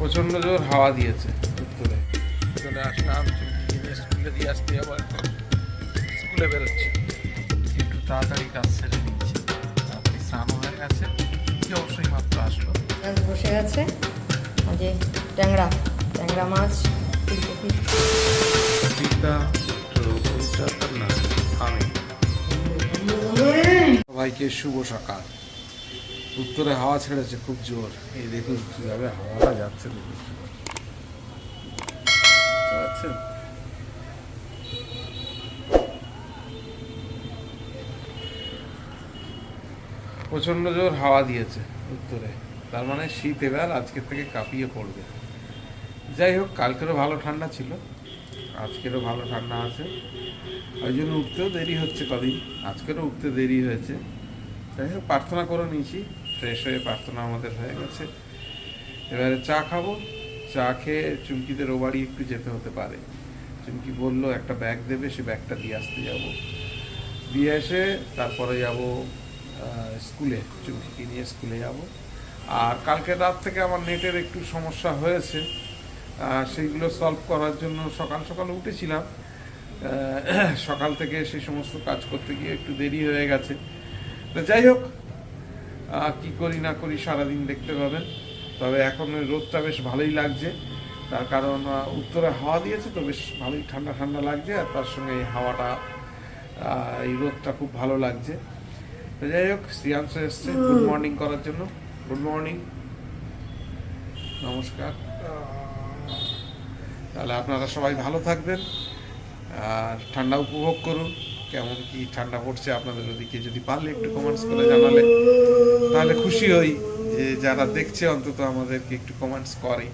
প্রচণ্ড জোর হাওয়া দিয়েছে। উত্তরে চলে আসলাম স্কুলে দিয়ে আসতে আবার স্কুলে বেরোচ্ছি। একটু তাড়াতাড়ি কাজ সেরে নিচ্ছি। তাড়াতাড়ি স্নান হয়ে গেছে। কি অবশ্যই মাত্র আসলো। বসে গেছে যে ট্যাংরা ট্যাংরা মাছ। না আমি। সবাইকে শুভ সকাল। উত্তরে হাওয়া ছেড়েছে, খুব জোর। এই দেখুন কীভাবে হাওয়াটা যাচ্ছে দেখুন। বুঝতে প্রচণ্ড জোর হাওয়া দিয়েছে উত্তরে। তার মানে শীত এবার আজকের থেকে কাঁপিয়ে পড়বে। যাই হোক, কালকেরও ভালো ঠান্ডা ছিল। আজকেরও ভালো ঠান্ডা আছে। ওই জন্য উঠতেও দেরি হচ্ছে কদিন। আজকেরও উঠতে দেরি হয়েছে। যাই হোক, প্রার্থনা করে নিয়েছি। ফ্রেশ হয়ে প্রার্থনা আমাদের হয়ে গেছে। এবারে চা খাব। চা খেয়ে চুমকিদের ও একটু যেতে হতে পারে। চুমকি বলল, একটা ব্যাগ দেবে, সে ব্যাগটা দিয়ে আসতে যাব। দিয়ে এসে তারপরে যাব স্কুলে, চুমকিকে নিয়ে স্কুলে যাব। আর কালকে রাত থেকে আমার নেটের একটু সমস্যা হয়েছে। সেইগুলো সলভ করার জন্য সকাল সকাল উঠেছিলাম। সকাল থেকে সেই সমস্ত কাজ করতে গিয়ে একটু দেরি হয়ে গেছে। তো যাই হোক কি করি না করি সারাদিন দেখতে পাবেন। তবে এখন ওই রোদটা বেশ ভালোই লাগছে। তার কারণ উত্তরে হাওয়া দিয়েছে তো বেশ ভালোই ঠান্ডা ঠান্ডা লাগছে আর তার সঙ্গে এই হাওয়াটা এই রোদটা খুব ভালো লাগছে। তো যাই হোক শ্রিয়াংশ এসছে। গুড মর্নিং করার জন্য। গুড মর্নিং নমস্কার। তাহলে আপনারা সবাই ভালো থাকবেন আর ঠান্ডা উপভোগ করুন। কেমন কি ঠান্ডা পড়ছে আপনাদের ওদিকে যদি পারলে একটু কমেন্টস করে জানালে, তাহলে খুশি হই যে যারা দেখছে অন্তত আমাদেরকে একটু কমেন্টস করে,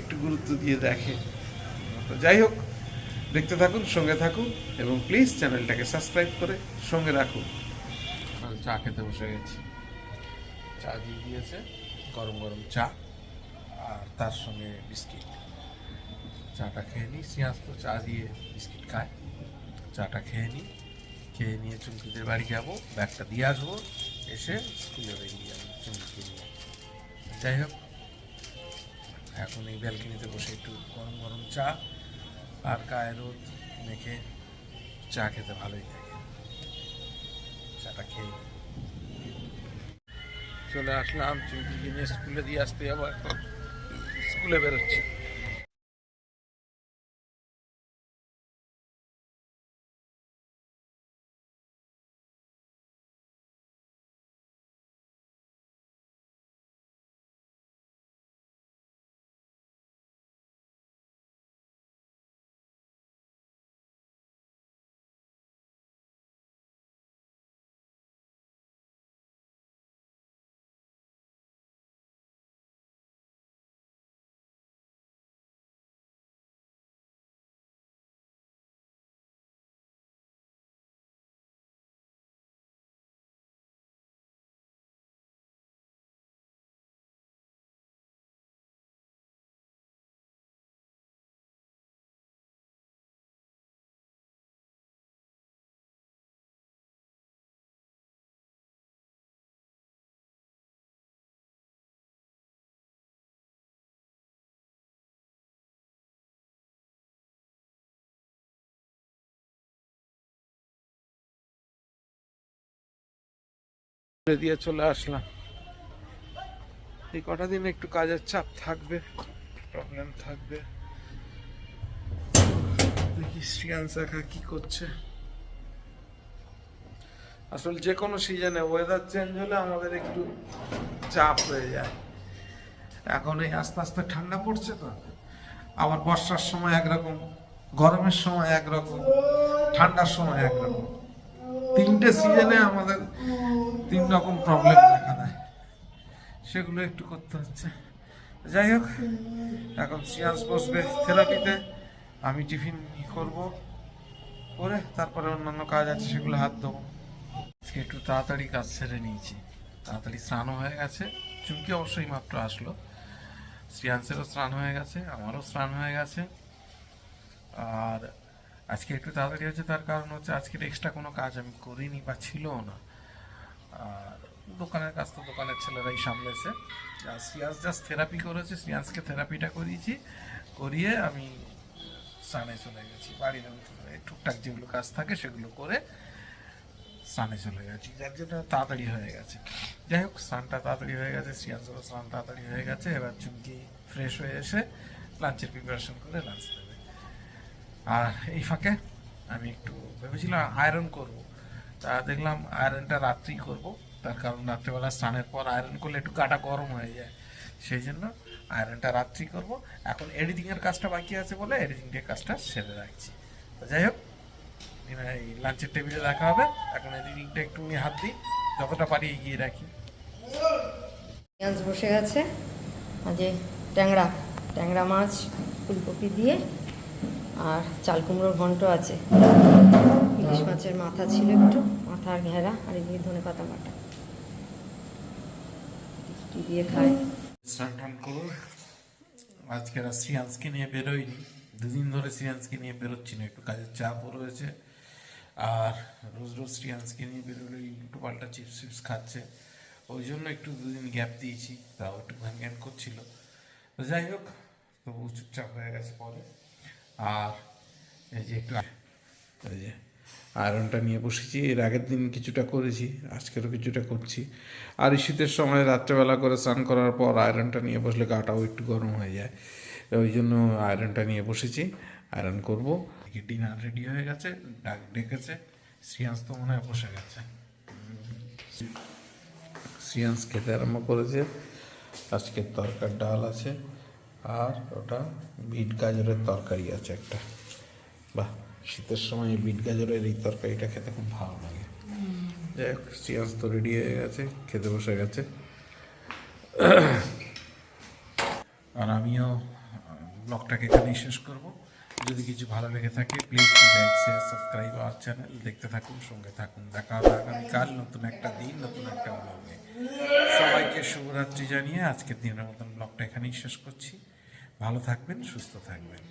একটু গুরুত্ব দিয়ে দেখে। তো যাই হোক, দেখতে থাকুন, সঙ্গে থাকুন এবং প্লিজ চ্যানেলটাকে সাবস্ক্রাইব করে সঙ্গে রাখুন। চা খেতে বসে গেছি। চা দিয়ে দিয়েছে, গরম গরম চা আর তার সঙ্গে বিস্কিট। চাটা খেয়ে নিই সিয়াজ তো চা দিয়ে বিস্কিট খায়। চাটা খেয়ে নিই। খেয়ে নিয়ে চুমকিদের বাড়ি যাব, ব্যাগটা দিয়ে আসব, এসে স্কুলে বেরিয়ে যাব, চুমকি নিয়ে। যাই হোক, এখন এই ব্যালকনিতে বসে একটু গরম গরম চা আর গায়ে রোদ মেখে চা খেতে ভালোই লাগে। চাটা খেয়ে। চলে আসলাম চুমকিকে নিয়ে স্কুলে দিয়ে আসতে এখন। স্কুলে বেরোচ্ছি। দিয়ে চলে আসলাম। এই কটা দিন একটু কাজের চাপ থাকবে প্রবলেম থাকবে। দেখি একা কি করছে। আসলে যে কোনো সিজনে ওয়েদার চেঞ্জ হলে আমাদের একটু চাপ হয়ে যায়। এখন এই আস্তে আস্তে ঠান্ডা পড়ছে তো। আবার বর্ষার সময় একরকম, গরমের সময় একরকম, ঠান্ডার সময় একরকম। তিনটে সিজনে আমাদের তিন রকম প্রবলেম দেখা দেয়। সেগুলো একটু করতে হচ্ছে। যাই হোক, এখন সিয়ান্স বসবে থেরাপিতে, আমি টিফিন করব, করে তারপরে অন্যান্য কাজ আছে, সেগুলো হাত দেবো আজকে একটু তাড়াতাড়ি কাজ সেরে নিয়েছি। তাড়াতাড়ি স্নানও হয়ে গেছে। চুমকি অবশ্যই মাত্র আসলো। শ্রিয়াংসেরও স্নান হয়ে গেছে, আমারও স্নান হয়ে গেছে। আর আজকে একটু তাড়াতাড়ি হচ্ছে তার কারণ হচ্ছে আজকের এক্সট্রা কোনো কাজ আমি করিনি বা ছিলও না। দোকানের কাজ তো দোকানের ছেলেরাই সামলেছে। আর শ্রিয়াস জাস্ট থেরাপি করেছে, শ্রিয়াসকে থেরাপিটা করিয়েছি, করিয়ে আমি সানে চলে গেছি। বাড়ির টুকটাক যেগুলো কাজ থাকে সেগুলো করে স্নানে চলে গেছি। যার জন্য তাড়াতাড়ি হয়ে গেছে। যাই হোক, স্নানটা তাড়াতাড়ি হয়ে গেছে, শ্রিয়াংসেরও স্নান তাড়াতাড়ি হয়ে গেছে। এবার চুমকি ফ্রেশ হয়ে এসে লাঞ্চের প্রিপারেশন করে লাঞ্চ দেবে। আর এই ফাঁকে আমি একটু ভেবেছিলাম আয়রন করব। তা দেখলাম আয়রনটা রাত্রেই করব। তার কারণ রাত্রেবেলা স্নানের পর আয়রন করলে একটু গাটা গরম হয়ে যায়। সেই জন্য আয়রনটা রাত্রি করব। এখন এডিটিংয়ের কাজটা বাকি আছে বলে এডিটিংয়ের কাজটা সেরে রাখছি। তো যাই হোক এই লাঞ্চের টেবিলে দেখা হবে। এখন এডিটিংটা একটু নিয়ে হাত দিই, যতটা পারি এগিয়ে রাখি। পেঁয়াজ বসে গেছে আজকে ট্যাংরা ট্যাংরা মাছ, ফুলকপি দিয়ে, আর চাল কুমড়োর ঘন্ট আছে। ইলিশ মাছের মাথা ছিল একটু মাথা আর ঘেরা আর এদিকে ধনে পাতা বাটা। কি দিয়ে খায়। স্নান টান করুন। আজকে আর নিয়ে বেরোয়নি। দুদিন ধরে নিয়ে বেরোচ্ছি না একটু কাজের চাপও রয়েছে। আর রোজ রোজ নিয়ে বেরোলে একটু পাল্টা চিপস চিপস খাচ্ছে। ওই জন্য একটু দুদিন গ্যাপ দিয়েছি তাও একটু ঘ্যান ঘ্যান করছিল। তো যাই হোক তবু চুপচাপ হয়ে গেছে পরে। আর এই যে একটু এই যে আয়রনটা নিয়ে বসেছি। এর আগের দিন কিছুটা করেছি, আজকেরও কিছুটা করছি। আর এই শীতের সময় রাত্রেবেলা করে স্নান করার পর আয়রনটা নিয়ে বসলে গাটাও একটু গরম হয়ে যায়। ওই জন্য আয়রনটা নিয়ে বসেছি। আয়রন করব। ডিনার রেডি হয়ে গেছে, ডাক ডেকেছে, সিয়ান্স তো মনে হয় বসে গেছে। সিয়ান্স খেতে আরম্ভ করেছে। আজকের তরকার ডাল আছে। আর ওটা বিট গাজরের তরকারি আছে একটা। বাহ। শীতের সময় বিট গাজরের এই তরকারিটা খেতে খুব ভালো লাগে। যাই হোক সিয়ান্স তো রেডি হয়ে গেছে, খেতে বসে গেছে। আর আমিও ব্লগটাকে এখানেই শেষ করব। যদি কিছু ভালো লেগে থাকে please like share subscribe our channel দেখতে থাকুন, সঙ্গে থাকুন। দেখা হবে আগামীকাল নতুন একটা দিন, নতুন একটা ব্লগে সবাইকে শুভরাত্রি জানিয়ে আজকের দিনের মতন ব্লগটা এখানেই শেষ করছি। ভালো থাকবেন, সুস্থ থাকবেন।